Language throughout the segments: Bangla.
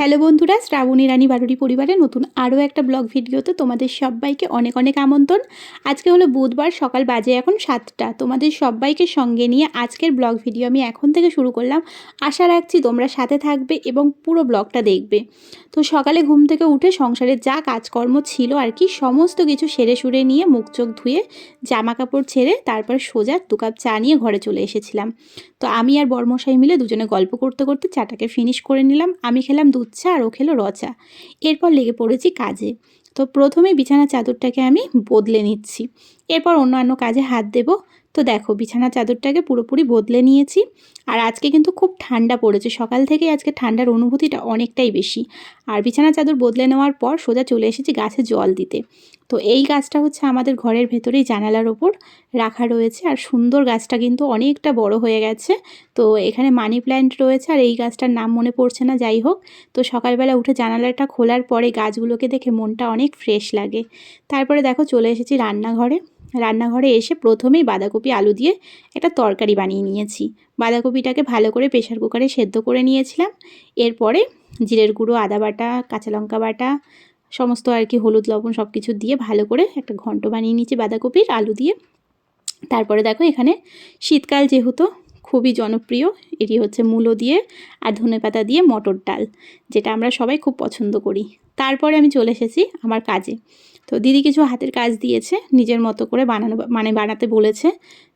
হ্যালো বন্ধুরা, শ্রাবণী রানী বারুরি পরিবারের নতুন আরও একটা ব্লগ ভিডিওতে তোমাদের সবাইকে অনেক অনেক আমন্ত্রণ। আজকে হলো বুধবার, সকাল বাজে এখন সাতটা। তোমাদের সবাইকে সঙ্গে নিয়ে আজকের ব্লগ ভিডিও আমি এখন থেকে শুরু করলাম। আশা রাখছি তোমরা সাথে থাকবে এবং পুরো ব্লগটা দেখবে। তো সকালে ঘুম থেকে উঠে সংসারের যা কাজকর্ম ছিল আর কি, সমস্ত কিছু সেরে সুরে নিয়ে মুখ চোখ ধুয়ে জামা কাপড় ছেড়ে তারপর সোজা দু কাপ চা নিয়ে ঘরে চলে এসেছিলাম। তো আমি আর বর্মশাই মিলে দুজনে গল্প করতে করতে চাটাকে ফিনিশ করে নিলাম। আমি খেলাম দুধ চা আর ও খেলো রচা। এরপর লেগে পড়েছি কাজে। তো প্রথমে বিছানা চাদরটাকে আমি বদলে নিচ্ছি। এরপর অন্যান্য কাজে হাত দেব। তো দেখো বিছানা চাদরটাকে পুরোপুরি বদলে নিয়েছি। আর আজকে কিন্তু খুব ঠান্ডা পড়েছে। সকাল থেকে আজকে ঠান্ডার অনুভূতিটা অনেকটাই বেশি। আর বিছানা চাদর বদলে নেওয়ার পর সোজা চলে এসেছি গাছে জল দিতে। তো এই গাছটা হচ্ছে আমাদের ঘরের ভেতরেই জানালার ওপর রাখা রয়েছে। আর সুন্দর গাছটা কিন্তু অনেকটা বড় হয়ে গেছে। তো এখানে মানি প্ল্যান্ট রয়েছে আর এই গাছটার নাম মনে পড়ছে না, যাই হোক। তো সকালবেলা উঠে জানালাটা খোলার পরে গাছগুলোকে দেখে মনটা অনেক ফ্রেশ লাগে। তারপরে দেখো চলে এসেছি রান্নাঘরে। রান্নাঘরে এসে প্রথমেই বাঁধাকপি, আলু দিয়ে একটা তরকারি বানিয়ে নিয়েছি। বাঁধাকপিটাকে ভালো করে প্রেশার কুকারে সেদ্ধ করে নিয়েছিলাম। এরপরে জিরের গুঁড়ো, আদা বাটা, কাঁচা লঙ্কা বাটা সমস্ত আর কি হলুদ, লবণ সব কিছু দিয়ে ভালো করে একটা ঘন্ট বানিয়ে নিয়েছি বাঁধাকপির আলু দিয়ে। তারপরে দেখো এখানে শীতকাল যেহেতু খুবই জনপ্রিয়, এটি হচ্ছে মূলো দিয়ে আর ধনে পাতা দিয়ে মটর ডাল, যেটা আমরা সবাই খুব পছন্দ করি। তারপরে আমি চলে এসেছি আমার কাজে। তো দিদি কিছু হাতের কাজ দিয়েছে, নিজের মতো করে বানানো মানে বানাতে বলেছে,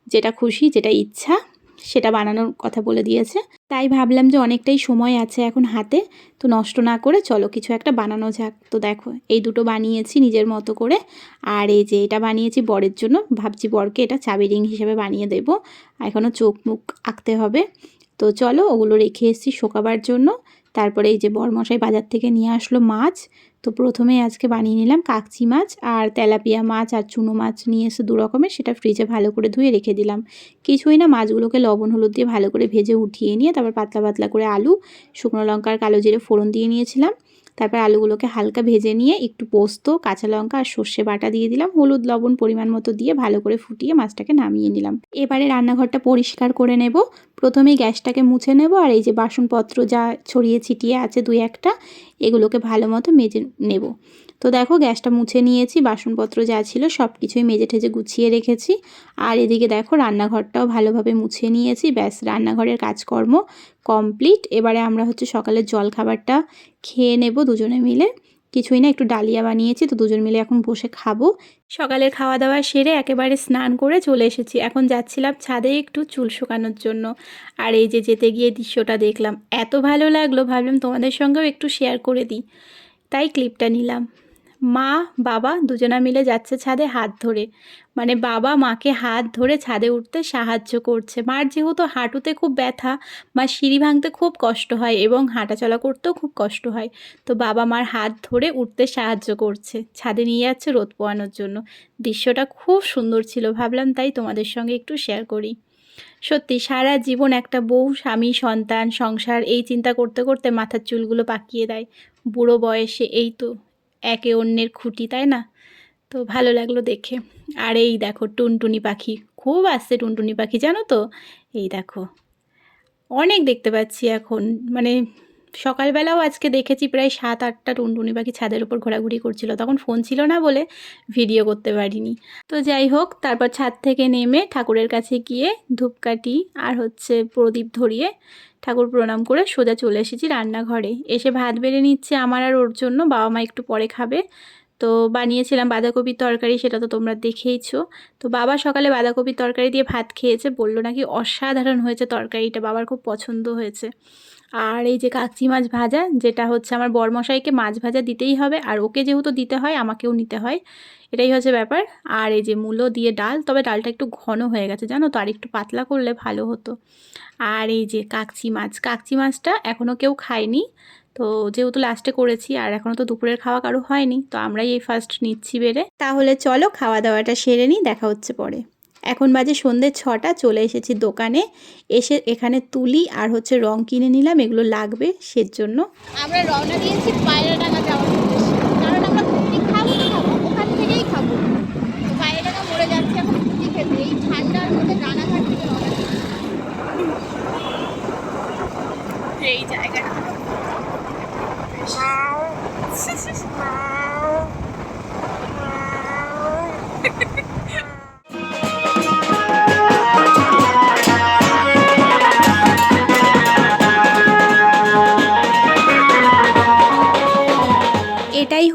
যেটা খুশি, যেটা ইচ্ছা। সেটা বানানোর কথা বলে দিয়েছে। তাই ভাবলাম যে অনেকটাই সময় আছে এখন হাতে, তো নষ্ট না করে চলো কিছু একটা বানানো যাক। তো দেখো, এই দুটো বানিয়েছি নিজের মতো করে। আর এই যে এটা বানিয়েছি বরের জন্য, ভাবছি বরকে এটা চাবি রিং হিসেবে বানিয়ে দেবো। এখনও চোখ মুখ আঁকতে হবে। তো চলো ওগুলো রেখে এসেছি শোকাবার জন্য। তারপরে এই যে বরমশাই বাজার থেকে নিয়ে আসলো মাছ। তো প্রথমে আজকে বানিয়ে নিলাম কাকচি মাছ আর তেলাপিয়া মাছ আর চুনো মাছ নিয়ে এসে দু রকমের সেটা ফ্রিজে ভালো করে ধুয়ে রেখে দিলাম। কিছুই না, মাছগুলোকে লবণ, হলুদ দিয়ে ভালো করে ভেজে উঠিয়ে নিয়ে তারপর পাতলা পাতলা করে আলু, শুকনো লঙ্কার কালো জিরে ফোড়ন দিয়ে নিয়েছিলাম। তারপর আলুগুলোকে হালকা ভেজে নিয়ে একটু পোস্ত, কাঁচা লঙ্কা আর সর্ষে বাটা দিয়ে দিলাম। হলুদ, লবণ পরিমাণ মতো দিয়ে ভালো করে ফুটিয়ে মাছটাকে নামিয়ে নিলাম। এবারে রান্নাঘরটা পরিষ্কার করে নেব। প্রথমে গ্যাসটাকে মুছে নেব আর এই যে বাসনপত্র যা ছড়িয়ে ছিটিয়ে আছে দুই একটা, এগুলোকে ভালো মতো মেজে নেব। তো দেখো, গ্যাসটা মুছে নিয়েছি, বাসনপত্র যা ছিল সব কিছুই মেজে ঠেজে গুছিয়ে রেখেছি। আর এদিকে দেখো, রান্নাঘরটাও ভালোভাবে মুছে নিয়েছি। ব্যাস, রান্নাঘরের কাজকর্ম কমপ্লিট। এবারে আমরা হচ্ছে সকালের জল খাবারটা খেয়ে নেব দুজনে মিলে। কিছুই না, একটু ডালিয়া বানিয়েছি, তো দুজন মিলে এখন বসে খাব। সকালের খাওয়া দাওয়া সেরে একেবারে স্নান করে চলে এসেছি। এখন যাচ্ছিলাম ছাদে একটু চুল শুকানোর জন্য। আর এই যে যেতে গিয়ে দৃশ্যটা দেখলাম, এত ভালো লাগল। ভাবলাম তোমাদের সঙ্গেও একটু শেয়ার করে দিই। তাই ক্লিপটা নিলাম। মা, বাবা দুজনা মিলে যাচ্ছে ছাদে হাত ধরে। মানে বাবা মাকে হাত ধরে ছাদে উঠতে সাহায্য করছে। মার যেহেতু হাঁটুতে খুব ব্যথা, মা সিঁড়ি ভাঙতে খুব কষ্ট হয় এবং হাঁটাচলা করতেও খুব কষ্ট হয়। তো বাবা মার হাত ধরে উঠতে সাহায্য করছে, ছাদে নিয়ে যাচ্ছে রোদ পোয়ানোর জন্য। দৃশ্যটা খুব সুন্দর ছিল, ভাবলাম তাই তোমাদের সঙ্গে একটু শেয়ার করি। সত্যি, সারা জীবন একটা বউ, স্বামী, সন্তান, সংসার, এই চিন্তা করতে করতে মাথার চুলগুলো পাকিয়ে দেয়। বুড়ো বয়সে, এই তো একে অন্যের খুঁটি, তাই না? তো ভালো লাগল দেখে। আর এই দেখো টুনটুনি পাখি, খুব আসছে টুনটুনি পাখি, জানো তো? এই দেখো, অনেক দেখতে পাচ্ছি এখন মানে সকালবেলাও আজকে দেখেছি প্রায় সাত, আটটা টুনটুনি পাখি ছাদের উপর ঘোরাঘুরি করছিল। তখন ফোন ছিল না বলে ভিডিও করতে পারিনি। তো যাই হোক, তারপর ছাদ থেকে নেমে ঠাকুরের কাছে গিয়ে ধূপকাঠি আর হচ্ছে প্রদীপ ধরিয়ে ঠাকুর প্রণাম করে সোজা চলে এসেছি রান্নাঘরে। এসে ভাত বেড়ে নিচ্ছে আমার আর ওর জন্য, বাবা মা একটু পরে খাবে। তো বানিয়েছিলাম বাঁধাকপির তরকারি, সেটা তো তোমরা দেখেইছো। তো বাবা সকালে বাঁধাকপির তরকারি দিয়ে ভাত খেয়েছে, বলল নাকি অসাধারণ হয়েছে তরকারিটা, বাবার খুব পছন্দ হয়েছে। আর এই যে কাকচি মাছ ভাজা, যেটা হচ্ছে আমার বরমশাইকে মাছ ভাজা দিতেই হবে, আর ওকে যেহেতু দিতে হয়, আমাকেও নিতে হয়। এটাই হচ্ছে ব্যাপার। আর এই যে মূলো দিয়ে ডাল, তবে ডালটা একটু ঘন হয়ে গেছে, জানো তো, আর একটু পাতলা করলে ভালো হতো। আর এই যে কাকচি মাছ, কাকচি মাছটা এখনও কেউ খায়নি। তো যেহেতু লাস্টে করেছি, আর এখনও তো দুপুরের খাওয়া কারও হয়নি, তো আমরাই এই ফার্স্ট নিচ্ছি বেড়ে। তাহলে চলো খাওয়া দাওয়াটা সেরে নিই, দেখা হচ্ছে পরে। এখন বাজে সন্ধ্যে ছটা, চলে এসেছি দোকানে। এসে এখানে তুলি আর হচ্ছে রং কিনে নিলাম, এগুলো লাগবে সেজন্য। আমরা রওনা দিয়েছি পায়রা উদ্দেশ্যে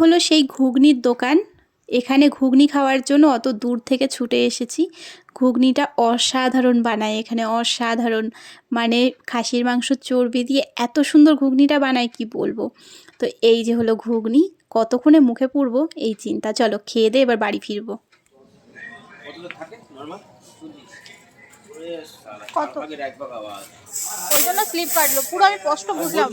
হলো সেই ঘুগনির দোকান। এখানে ঘুগনি খাওয়ার জন্য অত দূর থেকে ছুটে এসেছি। ঘুগনিটা অসাধারণ বানায় এখানে, অসাধারণ। মানে খাসির মাংস চর্বি দিয়ে এত সুন্দর ঘুগনিটা বানায়, কি বলব? তো এই যে হলো ঘুগনি, কতক্ষণে মুখে পুরবো এই চিন্তা। চলো, খেয়ে দে এবার বাড়ি ফিরবো। থাকে কত? ওই জন্য স্লিপ কাটলো। পুরো আমি স্পষ্ট বুঝলাম।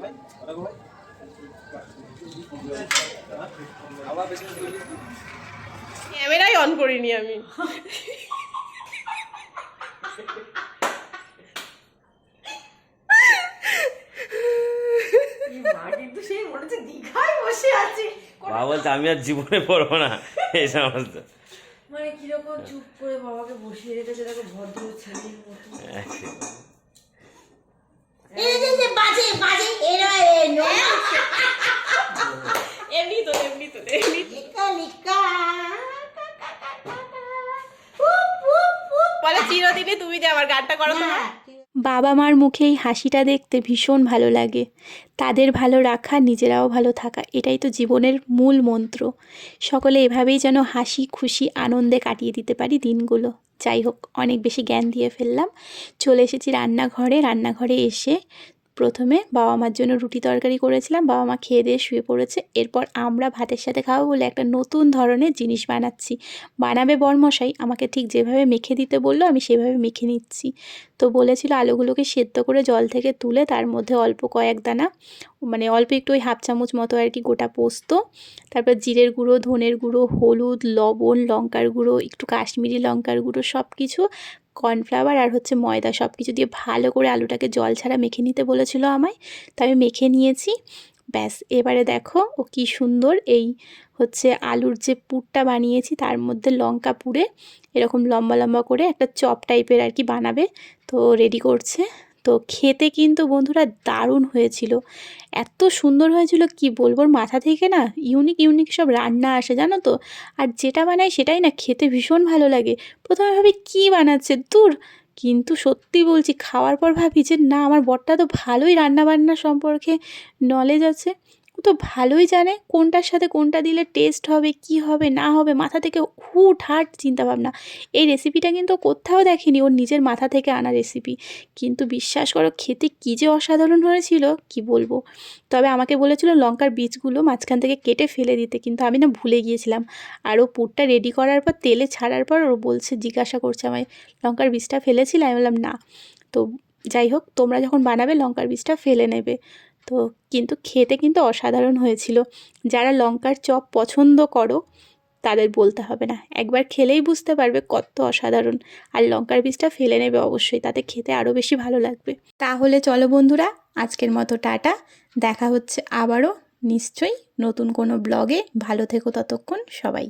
ভাই ওরকম ভাই আবার বেশি ক্যামেরাই অন করিনি আমি। বাবা বলছে আমি আর জীবনে পড়ব না। এই সমস্ত মানে কীরকম চুপ করে বাবাকে বসিয়ে রেখেছে দেখো ভদ্র ছেলের মতো। এমনি তো এমনি তো এমনি বলে চিরদিনই তুমি যে আমার গানটা করো তোমার। বাবা মার মুখে এই হাসিটা দেখতে ভীষণ ভালো লাগে। তাদের ভালো রাখা নিজেরাও ভালো থাকা এটাই তো জীবনের মূল মন্ত্র। সকলে এভাবেই যেন হাসি খুশি আনন্দে কাটিয়ে দিতে পারি দিনগুলো। যাই হোক অনেক বেশি জ্ঞান দিয়ে ফেললাম। চলে এসেছি রান্নাঘরে। রান্নাঘরে এসে প্রথমে বাবা মার জন্য রুটি তরকারি করেছিলাম বাবা মা খেয়ে দিয়ে শুয়ে পড়েছে। এরপর আমরা ভাতের সাথে খাব বলে একটা নতুন ধরনের জিনিস বানাচ্ছি। বানাবে বরমশাই, আমাকে ঠিক যেভাবে মেখে দিতে বলল, আমি সেভাবে মেখে নিচ্ছি। তো বলেছিল আলুগুলোকে সেদ্ধ করে জল থেকে তুলে তার মধ্যে অল্প কয়েক দানা মানে অল্প একটু ওই হাফ চামচ মতো আর কি গোটা পোস্ত, তারপর জিরের গুঁড়ো, ধনের গুঁড়ো, হলুদ, লবণ, লঙ্কার গুঁড়ো, একটু কাশ্মীরি লঙ্কার গুঁড়ো সব কিছু কর্নফ্লাওয়ার আর হচ্ছে ময়দা সব কিছু দিয়ে ভালো করে আলুটাকে জল ছাড়া মেখে নিতে বলেছিল আমায়, তো আমি মেখে নিয়েছি। ব্যাস, এবারে দেখো ও কি সুন্দর এই হচ্ছে আলুর যে পুরটা বানিয়েছি তার মধ্যে লঙ্কা পুড়ে এরকম লম্বা লম্বা করে একটা চপ টাইপের আর কি বানাবে, তো রেডি করছে। তো খেতে কিন্তু বন্ধুরা দারুণ হয়েছিল। এত সুন্দর হয়েছিল কি বলব? মাথা থেকে না ইউনিক ইউনিক সব রান্না আসে, জানো তো? আর যেটা বানায় সেটাই না খেতে ভীষণ ভালো লাগে। প্রথমে ভাবি, কী বানাচ্ছে? দূর! কিন্তু সত্যি বলছি, খাওয়ার পর ভাবি যে, না, আমার বরটা তো ভালোই রান্নাবান্না সম্পর্কে নলেজ আছে। ও তো ভালোই জানে কোনটার সাথে কোনটা দিলে টেস্ট হবে, কি হবে, না হবে, মাথা থেকে হুট হাট চিন্তাভাবনা এই রেসিপিটা কিন্তু কোথাও দেখেনি, ওর নিজের মাথা থেকে আনা রেসিপি কিন্তু বিশ্বাস করো, খেতে কী যে অসাধারণ হয়েছিল, কি বলব? তবে আমাকে বলেছিল লঙ্কার বীজগুলো মাঝখান থেকে কেটে ফেলে দিতে, কিন্তু আমি না ভুলে গিয়েছিলাম। আর ও পুরটা রেডি করার পর, তেলে ছাড়ার পর ও বলছে, জিজ্ঞাসা করছে আমায়, লঙ্কার বীজটা ফেলেছিলে? আমি বললাম, না। তো যাই হোক, তোমরা যখন বানাবে, লঙ্কার বীজটা ফেলে নেবে। তো কিন্তু খেতে কিন্তু অসাধারণ হয়েছিল। যারা লঙ্কার চপ পছন্দ করো, তাদের বলতে হবে না। একবার খেলেই বুঝতে পারবে কত অসাধারণ। আর লঙ্কার বীজটা ফেলে নেবে অবশ্যই, তাতে খেতে আরও বেশি ভালো লাগবে। তাহলে চলো বন্ধুরা, আজকের মতো টাটা। দেখা হচ্ছে আবারও নিশ্চয়ই নতুন কোনো ব্লগে। ভালো থেকো ততক্ষণ সবাই।